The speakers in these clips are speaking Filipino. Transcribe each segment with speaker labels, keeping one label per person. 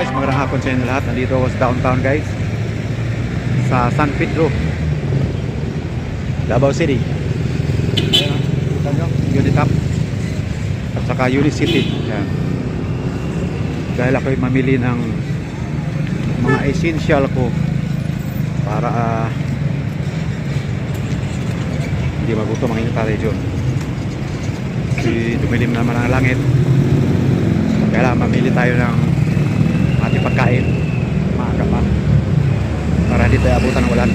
Speaker 1: guys, magandang hapon sa inyo lahat. Nandito ako sa downtown guys. Sa San Pedro. Davao City. Ayan, kita nyo, Unitap. At saka Unicity. Ayan. Dahil ako'y mamili ng mga essential ko para ah, hindi magutom ang inyong John. Kasi dumilim naman ang langit. Kaya mamili tayo ng pagkain. Maaga pa. Para hindi tayo abutan ng ulan.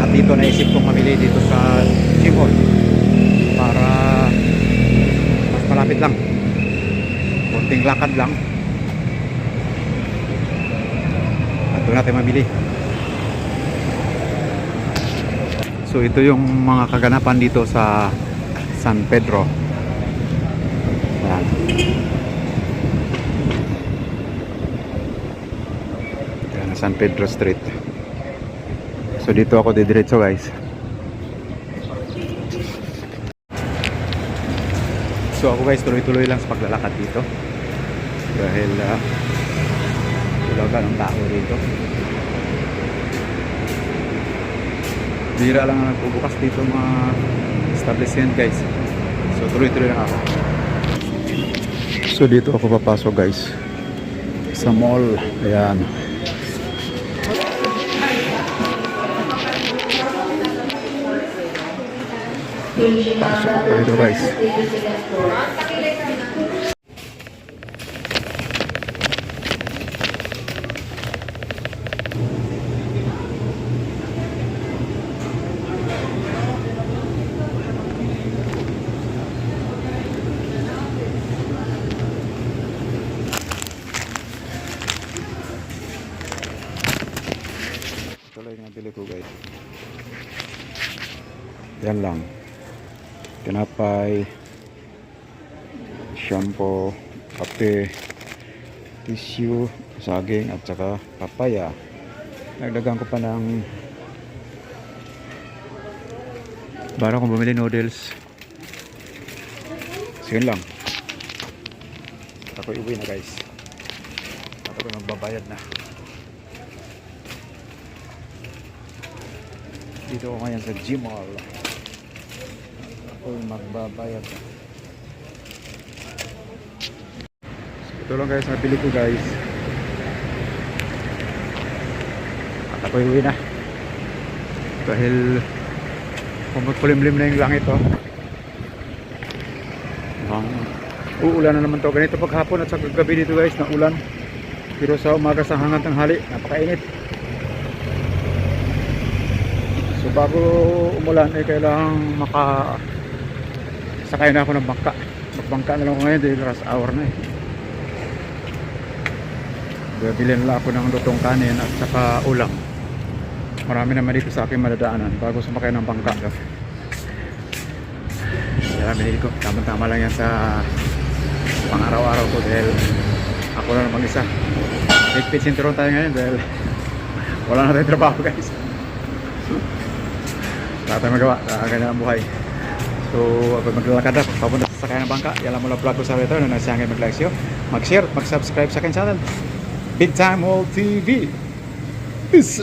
Speaker 1: At dito naisip kong mamili dito sa Jimon. Para mas malapit lang. Kunting lakad lang. At doon natin mamili. So ito yung mga kaganapan dito sa San Pedro. Ayan. San Pedro Street. So dito ako didiretso guys. So ako guys tuloy-tuloy lang sa paglalakad dito. Dahil uh, wala ka ng tao dito. Bira lang ang nagbubukas dito mga establishment guys. So tuloy-tuloy lang ako. So dito ako papasok guys. Sa mall. Ayan. Dito guys. Yung nabili ko guys. Yan lang. Tinapay, shampoo, kape, tissue, saging at saka papaya. Nagdagan ko pa ng Bara kong bumili noodles. Sige lang. Ako iuwi na guys. Ako magbabayad na. Dito ako ngayon sa Gmall. Ako yung magbabayad. So, ito lang guys, nabili ko guys. At ako uwi na. Dahil pumagpulimlim na yung langit oh. Uulan na naman to. Ganito paghapon at sa gabi dito guys na ulan. Pero sa umaga sa hangat ng hali, napakainit. So bago umulan ay kailangang maka sakay na ako ng bangka. Magbangka na lang ako ngayon dahil rush hour na eh. Bibili na lang ako ng lutong kanin at saka ulam. Marami naman dito sa akin madadaanan bago sumakay ng bangka. Binili ko. Tama-tama lang yan sa pang araw-araw ko dahil ako na naman isa. Higpit sinturon tayo ngayon dahil wala na tayong trabaho guys. Wala tayong magawa. Ganyan ang buhay. So, ako maglalakad na. Papunta sa sakay ng bangka. Yan mula vlog ko sa ito na nasiyangin mag-like siyo. Mag-share mag-subscribe sa akin channel. Big Time All TV. Peace.